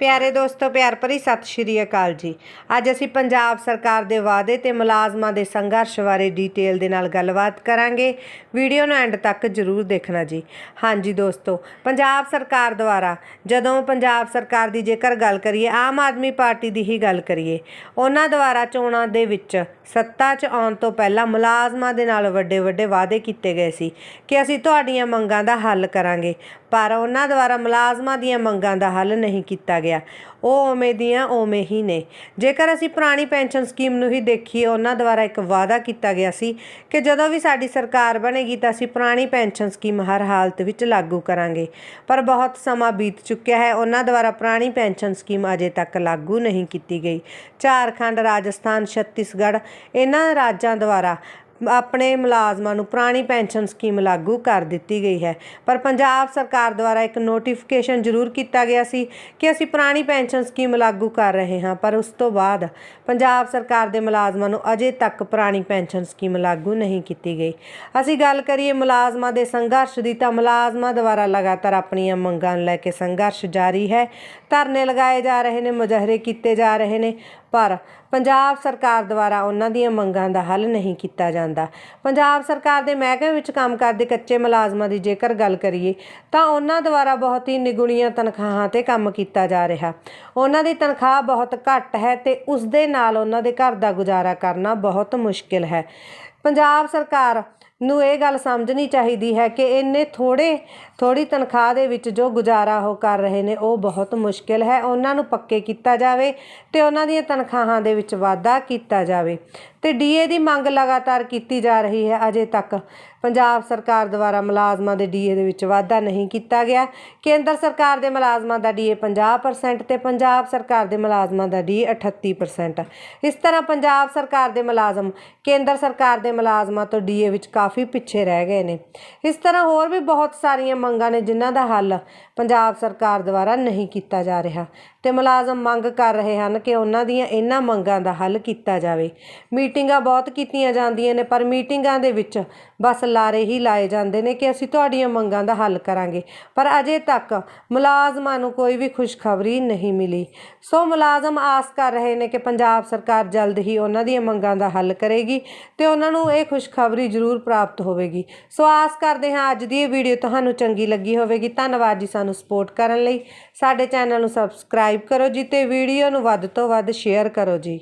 ਪਿਆਰੇ ਦੋਸਤੋ, ਪਿਆਰ ਭਰੀ ਸਤਿ ਸ਼੍ਰੀ ਅਕਾਲ ਜੀ। ਅੱਜ ਅਸੀਂ ਪੰਜਾਬ ਸਰਕਾਰ ਦੇ ਵਾਅਦੇ ਤੇ ਮੁਲਾਜ਼ਮਾਂ ਦੇ ਸੰਘਰਸ਼ ਬਾਰੇ ਡੀਟੇਲ ਦੇ ਨਾਲ ਗੱਲਬਾਤ ਕਰਾਂਗੇ। ਵੀਡੀਓ ਨੂੰ ਐਂਡ ਤੱਕ ਜ਼ਰੂਰ ਦੇਖਣਾ ਜੀ। ਹਾਂਜੀ ਦੋਸਤੋ, ਪੰਜਾਬ ਸਰਕਾਰ ਦੁਆਰਾ ਜਦੋਂ ਪੰਜਾਬ ਸਰਕਾਰ ਦੀ ਜੇਕਰ ਗੱਲ ਕਰੀਏ, ਆਮ ਆਦਮੀ ਪਾਰਟੀ ਦੀ ਹੀ ਗੱਲ ਕਰੀਏ, ਉਹਨਾਂ ਦੁਆਰਾ ਚੋਣਾਂ ਦੇ ਵਿੱਚ ਸੱਤਾ 'ਚ ਆਉਣ ਤੋਂ ਪਹਿਲਾਂ ਮੁਲਾਜ਼ਮਾਂ ਦੇ ਨਾਲ ਵੱਡੇ ਵੱਡੇ ਵਾਅਦੇ ਕੀਤੇ ਗਏ ਸੀ ਕਿ ਅਸੀਂ ਤੁਹਾਡੀਆਂ ਮੰਗਾਂ ਦਾ ਹੱਲ ਕਰਾਂਗੇ, ਪਰ ਉਹਨਾਂ ਦੁਆਰਾ ਮੁਲਾਜ਼ਮਾਂ ਦੀਆਂ ਮੰਗਾਂ ਦਾ ਹੱਲ ਨਹੀਂ ਕੀਤਾ ਗਿਆ। ਉਹ ਉਵੇਂ ਦੀਆਂ ਉਵੇਂ ਹੀ ਨੇ। ਜੇਕਰ ਅਸੀਂ ਪੁਰਾਣੀ ਪੈਨਸ਼ਨ ਸਕੀਮ ਨੂੰ ਹੀ ਦੇਖੀਏ, ਉਹਨਾਂ ਦੁਆਰਾ ਇੱਕ ਵਾਅਦਾ ਕੀਤਾ ਗਿਆ ਸੀ ਕਿ ਜਦੋਂ ਵੀ ਸਾਡੀ ਸਰਕਾਰ ਬਣੇਗੀ ਤਾਂ ਅਸੀਂ ਪੁਰਾਣੀ ਪੈਨਸ਼ਨ ਸਕੀਮ ਹਰ ਹਾਲਤ ਵਿੱਚ ਲਾਗੂ ਕਰਾਂਗੇ। ਪਰ ਬਹੁਤ ਸਮਾਂ ਬੀਤ ਚੁੱਕਿਆ ਹੈ। ਉਹਨਾਂ ਦੁਆਰਾ ਪੁਰਾਣੀ ਪੈਨਸ਼ਨ ਸਕੀਮ ਅਜੇ ਤੱਕ ਲਾਗੂ ਨਹੀਂ ਕੀਤੀ ਗਈ। ਝਾਰਖੰਡ, ਰਾਜਸਥਾਨ, ਛੱਤੀਸਗੜ੍ਹ, ਇਹਨਾਂ ਰਾਜਾਂ ਦੁਆਰਾ ਆਪਣੇ ਮੁਲਾਜ਼ਮਾਂ ਨੂੰ ਪੁਰਾਣੀ ਪੈਨਸ਼ਨ ਸਕੀਮ ਲਾਗੂ ਕਰ ਦਿੱਤੀ ਗਈ ਹੈ। ਪਰ ਪੰਜਾਬ ਸਰਕਾਰ ਦੁਆਰਾ ਇੱਕ ਨੋਟੀਫਿਕੇਸ਼ਨ ਜ਼ਰੂਰ ਕੀਤਾ ਗਿਆ ਸੀ ਕਿ ਅਸੀਂ ਪੁਰਾਣੀ ਪੈਨਸ਼ਨ ਸਕੀਮ ਲਾਗੂ ਕਰ ਰਹੇ ਹਾਂ, ਪਰ ਉਸ ਤੋਂ ਬਾਅਦ ਪੰਜਾਬ ਸਰਕਾਰ ਦੇ ਮੁਲਾਜ਼ਮਾਂ ਨੂੰ ਅਜੇ ਤੱਕ ਪੁਰਾਣੀ ਪੈਨਸ਼ਨ ਸਕੀਮ ਲਾਗੂ ਨਹੀਂ ਕੀਤੀ ਗਈ। ਅਸੀਂ ਗੱਲ ਕਰੀਏ ਮੁਲਾਜ਼ਮਾਂ ਦੇ ਸੰਘਰਸ਼ ਦੀ, ਤਾਂ ਮੁਲਾਜ਼ਮਾਂ ਦੁਆਰਾ ਲਗਾਤਾਰ ਆਪਣੀਆਂ ਮੰਗਾਂ ਨੂੰ ਲੈ ਕੇ ਸੰਘਰਸ਼ ਜਾਰੀ ਹੈ। ਧਰਨੇ ਲਗਾਏ ਜਾ ਰਹੇ ਨੇ, ਮੁਜ਼ਾਹਰੇ ਕੀਤੇ ਜਾ ਰਹੇ ਨੇ, ਪਰ ਪੰਜਾਬ ਸਰਕਾਰ ਦੁਆਰਾ ਉਹਨਾਂ ਦੀਆਂ ਮੰਗਾਂ ਦਾ ਹੱਲ ਨਹੀਂ ਕੀਤਾ ਜਾਂਦਾ। ਪੰਜਾਬ ਸਰਕਾਰ ਦੇ ਮਹਿਕਮੇ ਵਿੱਚ ਕੰਮ ਕਰਦੇ ਕੱਚੇ ਮੁਲਾਜ਼ਮਾਂ ਦੀ ਜੇਕਰ ਗੱਲ ਕਰੀਏ, ਤਾਂ ਉਹਨਾਂ ਦੁਆਰਾ ਬਹੁਤ ਹੀ ਨਿਗੁਣੀਆਂ ਤਨਖਾਹਾਂ ਤੇ ਕੰਮ ਕੀਤਾ ਜਾ ਰਿਹਾ। ਉਹਨਾਂ ਦੀ ਤਨਖਾਹ ਬਹੁਤ ਘੱਟ ਹੈ ਤੇ ਉਸ ਦੇ ਨਾਲ ਉਹਨਾਂ ਦੇ ਘਰ ਦਾ ਗੁਜ਼ਾਰਾ ਕਰਨਾ ਬਹੁਤ ਮੁਸ਼ਕਿਲ ਹੈ। ਪੰਜਾਬ ਸਰਕਾਰ ਨੂੰ ਇਹ ਗੱਲ ਸਮਝਣੀ ਚਾਹੀਦੀ ਹੈ ਕਿ ਇੰਨੇ ਥੋੜੇ ਥੋੜੀ ਤਨਖਾਹ ਦੇ ਵਿੱਚ ਜੋ ਗੁਜ਼ਾਰਾ ਉਹ ਕਰ ਰਹੇ ਨੇ, ਉਹ ਬਹੁਤ ਮੁਸ਼ਕਿਲ ਹੈ। ਉਹਨਾਂ ਨੂੰ ਪੱਕੇ ਕੀਤਾ ਜਾਵੇ ਤੇ ਉਹਨਾਂ ਦੀਆਂ ਤਨਖਾਹਾਂ ਦੇ ਵਿੱਚ ਵਾਧਾ ਕੀਤਾ ਜਾਵੇ। ਤੇ ਡੀਏ ਦੀ ਮੰਗ ਲਗਾਤਾਰ ਕੀਤੀ ਜਾ ਰਹੀ ਹੈ ਅਜੇ ਤੱਕ। ਪੰਜਾਬ ਸਰਕਾਰ ਦੁਆਰਾ ਮੁਲਾਜ਼ਮਾਂ ਦੇ ਡੀਏ ਦੇ ਵਿੱਚ ਵਾਧਾ ਨਹੀਂ ਕੀਤਾ ਗਿਆ। ਕੇਂਦਰ ਸਰਕਾਰ ਦੇ ਮੁਲਾਜ਼ਮਾਂ ਦਾ ਡੀਏ 50% ਤੇ ਪੰਜਾਬ ਸਰਕਾਰ ਦੇ ਮੁਲਾਜ਼ਮਾਂ ਦਾ ਡੀਏ 38% ਇਸ ਤਰ੍ਹਾਂ ਪੰਜਾਬ ਸਰਕਾਰ ਦੇ ਮੁਲਾਜ਼ਮ ਕੇਂਦਰ ਸਰਕਾਰ ਦੇ ਮੁਲਾਜ਼ਮਾਂ ਤੋਂ ਡੀਏ ਵਿੱਚ ਕਾਫੀ ਪਿੱਛੇ ਰਹਿ ਗਏ ਨੇ। ਇਸ ਤਰ੍ਹਾਂ ਹੋਰ ਵੀ ਬਹੁਤ ਸਾਰੀਆਂ ਮੰਗਾਂ ਨੇ ਜਿਨ੍ਹਾਂ ਦਾ ਹੱਲ ਪੰਜਾਬ ਸਰਕਾਰ ਦੁਆਰਾ ਨਹੀਂ ਕੀਤਾ ਜਾ ਰਿਹਾ ਤੇ ਮੁਲਾਜ਼ਮ ਮੰਗ ਕਰ ਰਹੇ ਹਨ ਕਿ ਉਹਨਾਂ ਦੀਆਂ ਇਹਨਾਂ ਮੰਗਾਂ ਦਾ ਹੱਲ ਕੀਤਾ ਜਾਵੇ। ਮੀਟਿੰਗਾਂ ਬਹੁਤ ਕੀਤੀਆਂ ਜਾਂਦੀਆਂ ਨੇ, ਪਰ ਮੀਟਿੰਗਾਂ ਦੇ ਵਿੱਚ ਬਸ ਲਾਰੇ ਹੀ ਲਾਏ ਜਾਂਦੇ ਨੇ ਕਿ ਅਸੀਂ ਤੁਹਾਡੀਆਂ ਮੰਗਾਂ ਦਾ ਹੱਲ ਕਰਾਂਗੇ। ਪਰ ਅਜੇ ਤੱਕ ਮੁਲਾਜ਼ਮਾਂ ਨੂੰ ਕੋਈ ਵੀ ਖੁਸ਼ਖਬਰੀ ਨਹੀਂ ਮਿਲੀ। ਸੋ ਮੁਲਾਜ਼ਮ ਆਸ ਕਰ ਰਹੇ ਨੇ ਕਿ ਪੰਜਾਬ ਸਰਕਾਰ ਜਲਦ ਹੀ ਉਹਨਾਂ ਦੀਆਂ ਮੰਗਾਂ ਦਾ ਹੱਲ ਕਰੇਗੀ ਤੇ ਉਹਨਾਂ ਨੂੰ ਇਹ ਖੁਸ਼ਖਬਰੀ ਜ਼ਰੂਰ ਪ੍ਰਾਪਤ ਹੋਵੇਗੀ। ਸੋ ਆਸ ਕਰਦੇ ਹਾਂ ਅੱਜ ਦੀ ਇਹ ਵੀਡੀਓ ਤੁਹਾਨੂੰ ਚੰਗੀ ਲੱਗੀ ਹੋਵੇਗੀ। ਧੰਨਵਾਦ ਜੀ ਸਾਨੂੰ ਸਪੋਰਟ ਕਰਨ ਲਈ। ਸਾਡੇ ਚੈਨਲ ਨੂੰ ਸਬਸਕ੍ਰਾਈਬ ਕਰੋ ਜੀ ਤੇ ਵੀਡੀਓ ਨੂੰ ਵੱਧ ਤੋਂ ਵੱਧ ਸ਼ੇਅਰ ਕਰੋ ਜੀ।